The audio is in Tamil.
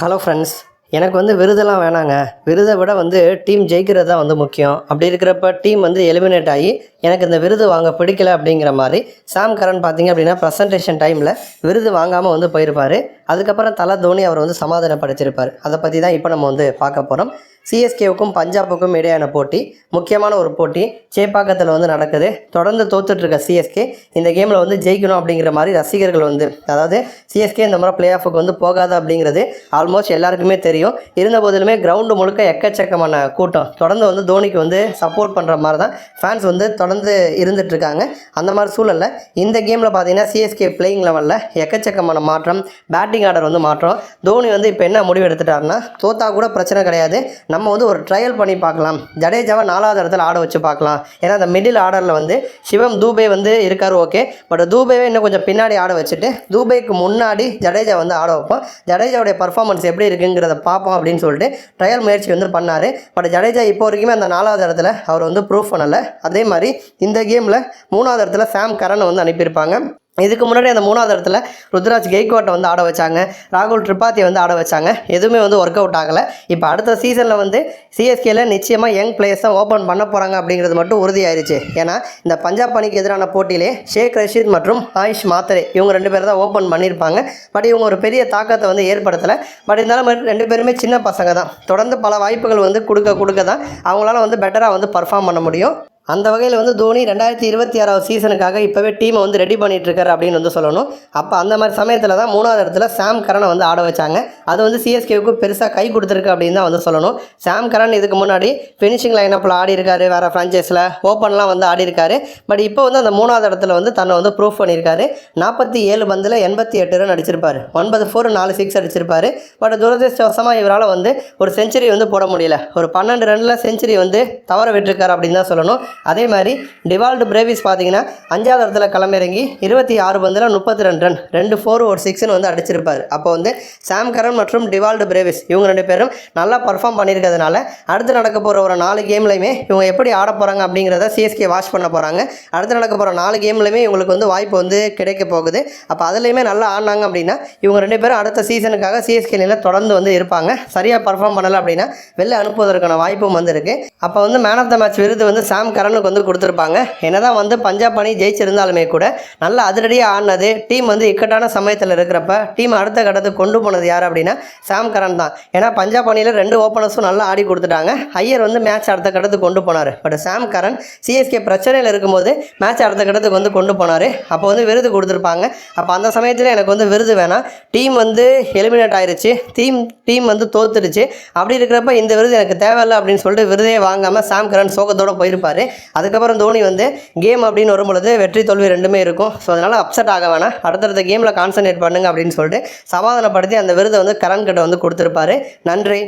ஹலோ ஃப்ரெண்ட்ஸ் எனக்கு வந்து விருதெல்லாம் வேணாங்க. விருதை விட வந்து டீம் ஜெயிக்கிறது தான் வந்து முக்கியம். அப்படி இருக்கிறப்ப டீம் வந்து எலிமினேட் ஆகி எனக்கு இந்த விருது வாங்க பிடிக்கல அப்படிங்கிற மாதிரி சாம் கரன் பார்த்தீங்க அப்படின்னா ப்ரெசன்டேஷன் டைமில் விருது வாங்காமல் வந்து போயிருப்பார். அதுக்கப்புறம் தலை தோனி அவர் வந்து சமாதானப்படுத்தியிருப்பார். அதை பற்றி தான் இப்போ நம்ம வந்து பார்க்க போகிறோம் சிஎஸ்கேவுக்கும் பஞ்சாபுக்கும் இடையான போட்டி முக்கியமான ஒரு போட்டி சேப்பாக்கத்தில் வந்து நடக்குது. தொடர்ந்து தோத்துட்டு இருக்க சிஎஸ்கே இந்த கேமில் வந்து ஜெயிக்கணும் அப்படிங்கிற மாதிரி ரசிகர்கள் வந்து அதாவது சிஎஸ்கே இந்த மாதிரி பிளே ஆஃபுக்கு வந்து போகாது அப்படிங்கிறது ஆல்மோஸ்ட் எல்லாருக்குமே தெரியும். இருந்த போதிலுமே கிரவுண்டு முழுக்க எக்கச்சக்கமான கூட்டம். தொடர்ந்து வந்து தோனிக்கு வந்து சப்போர்ட் பண்ணுற மாதிரி தான் ஃபேன்ஸ் வந்து தொடர்ந்து இருந்துட்டு இருக்காங்க அந்த மாதிரி சூழலில் இந்த கேமில் பார்த்தீங்கன்னா சிஎஸ்கே பிளேயிங் லெவலில் எக்கச்சக்கமான மாற்றம் பேட்டிங் ஆர்டர் வந்து மாற்றம். தோனி வந்து இப்போ என்ன முடிவு எடுத்துட்டாருன்னா தோத்தா கூட பிரச்சனை கிடையாது. நம்ம நம்ம வந்து ஒரு ட்ரையல் பண்ணி பார்க்கலாம். ஜடேஜாவை நாலாவது இடத்துல ஆட வச்சு பார்க்கலாம். ஏன்னா அந்த மிடில் ஆர்டரில் வந்து சிவம் தூபே வந்து இருக்கார் ஓகே பட் தூபேவை இன்னும் கொஞ்சம் பின்னாடி ஆட வச்சுட்டு தூபேக்கு முன்னாடி ஜடேஜா வந்து ஆட வைப்போம். ஜடேஜாவுடைய பர்ஃபார்மன்ஸ் எப்படி இருக்குங்கிறத பார்ப்போம் அப்படின்னு சொல்லிட்டு ட்ரையல் முயற்சி வந்து பண்ணார். பட் ஜடேஜா இப்போ வரைக்குமே அந்த நாலாவது இடத்துல அவர் வந்து ப்ரூஃப் பண்ணலை. அதே மாதிரி இந்த கேமில் மூணாவது இடத்துல சாம் கரனை வந்து அனுப்பியிருப்பாங்க. இதுக்கு முன்னாடி அந்த மூணாவது இடத்துல ருத்ராஜ் கெய்க்வாட்டை வந்து ஆட வச்சாங்க. ராகுல் திரிபாத்தியை வந்து ஆட வச்சாங்க. எதுவுமே வந்து ஒர்க் அவுட் ஆகலை. இப்போ அடுத்த சீசனில் வந்து சிஎஸ்கேல நிச்சயமாக யங் பிளேயர்ஸ் தான் ஓப்பன் பண்ண போகிறாங்க அப்படிங்கிறது மட்டும் உறுதியாயிருச்சு. ஏன்னா இந்த பஞ்சாப் அணிக்கு எதிரான போட்டியிலே ஷேக் ரஷீத் மற்றும் ஆயுஷ் மாத்தரே இவங்க ரெண்டு பேர் தான் ஓப்பன் பண்ணியிருப்பாங்க. பட் இவங்க ஒரு பெரிய தாக்கத்தை வந்து ஏற்படுத்தலை. பட் இருந்தாலும் ரெண்டு பேருமே சின்ன பசங்க தான். தொடர்ந்து பல வாய்ப்புகள் வந்து கொடுக்க கொடுக்க தான் அவங்களால வந்து பெட்டராக வந்து பர்ஃபார்ம் பண்ண முடியும். அந்த வகையில் வந்து தோனி ரெண்டாயிரத்தி இருபத்தி ஆறாவது சீசனுக்காக இப்போவே டீமை வந்து ரெடி பண்ணிகிட்ருக்காரு அப்படின்னு வந்து சொல்லணும். அப்போ அந்த மாதிரி சமயத்தில் தான் மூணாவது இடத்துல சாம் கரனை வந்து ஆட வச்சாங்க. அது வந்து சிஎஸ்கேவுக்கு பெருசாக கை கொடுத்துருக்கு அப்படின்னு தான் வந்து சொல்லணும். சாம் கரன் இதுக்கு முன்னாடி ஃபினிஷிங் லைனப்பில் ஆடி இருக்காரு வேறு ஃப்ரான்ச்சைஸில் ஓப்பன்லாம் வந்து ஆடி இருக்காரு பட் இப்போ வந்து அந்த மூணாவது இடத்துல வந்து தன்னை வந்து ப்ரூஃப் பண்ணியிருக்காரு. நாற்பத்தி ஏழு பந்தில் எண்பத்தி எட்டு ரன் அடிச்சிருப்பார். ஒன்பது ஃபோர் நாலு சிக்ஸ் அடிச்சிருப்பார். பட் துரதிருஷ்டவசமாக இவரால் வந்து ஒரு செஞ்சுரி வந்து போட முடியல. ஒரு பன்னெண்டு ரனில் செஞ்சுரி வந்து தவற விட்டுருக்காரு அப்படின்னு தான் சொல்லணும். அதே மாதிரி டிவால்டு பிரேவிஸ் பார்த்தீங்கன்னா அஞ்சாவது இடத்துல களமிறங்கி இருபத்தி ஆறு பந்தில் முப்பத்தி ரெண்டு ரன் ரெண்டு ஃபோர் ஒரு சிக்ஸ்னு வந்து அடிச்சிருப்பார். அப்போ வந்து சாம் கரன் மற்றும் டிவால்டு பிரேவிஸ் இவங்க ரெண்டு பேரும் நல்லா பர்ஃபார்ம் பண்ணியிருக்கிறதுனால அடுத்து நடக்க போகிற ஒரு நாலு கேம்லையுமே இவங்க எப்படி ஆட போகிறாங்க அப்படிங்கிறத சிஎஸ்கே வாஷ் பண்ண போகிறாங்க அடுத்து நடக்க போகிற நாலு கேம்லையுமே இவங்களுக்கு வந்து வாய்ப்பு வந்து கிடைக்க போகுது. அப்போ அதுலேயுமே நல்லா ஆடினாங்க அப்படின்னா இவங்க ரெண்டு பேரும் அடுத்த சீசனுக்காக சிஎஸ்கேல தொடர்ந்து வந்து இருப்பாங்க. சரியாக பர்ஃபார்ம் பண்ணலை அப்படின்னா வெளில அனுப்புவதற்கான வாய்ப்பும் வந்து இருக்குது அப்போ வந்து மேன் ஆஃப் த மேட்ச் விருது வந்து சாம் கரனுக்கு வந்து கொடுத்துருப்பாங்க. என்னதான் வந்து பஞ்சாப் அணி ஜெயிச்சிருந்தாலுமே கூட நல்லா அதிரடியாக ஆடினது. டீம் வந்து இக்கட்டான சமயத்தில் இருக்கிறப்ப டீம் அடுத்த கட்டத்துக்கு கொண்டு போனது யார் அப்படின்னா சாம் கரன் தான். ஏன்னா பஞ்சாப் அணியில் ரெண்டு ஓப்பனர்ஸும் நல்லா ஆடி கொடுத்துட்டாங்க. ஐயர் வந்து மேட்ச் அடுத்த கட்டத்துக்கு கொண்டு போனார். பட் சாம் கரன் சிஎஸ்கே பிரச்சனையில் இருக்கும்போது மேட்ச் அடுத்த கட்டத்துக்கு வந்து கொண்டு போனார். அப்போ வந்து விருது கொடுத்துருப்பாங்க. அப்போ அந்த சமயத்தில் எனக்கு வந்து விருது வேணாம். டீம் வந்து எலிமினேட் ஆயிருச்சு. டீம் டீம் வந்து தோத்துடுச்சு. அப்படி இருக்கிறப்ப இந்த விருது எனக்கு தேவையில்லை அப்படின்னு சொல்லிட்டு விருதே வாங்காமல் சாம் கரன் சோகத்தோடு போயிருப்பார். அதுக்கப்புறம் தோனி வந்து கேம் அப்படின்னு வரும்பொழுது வெற்றி தோல்வி ரெண்டுமே இருக்கும். ஸோ அதனால் அப்செட் ஆக வேணாம். அடுத்தடுத்த கேமில் கான்சன்ட்ரேட் பண்ணுங்க அப்படின்னு சொல்லிட்டு சமாதானப்படுத்தி அந்த விருதை வந்து கரண் கிட்ட வந்து கொடுத்துருப்பாரு. நன்றி.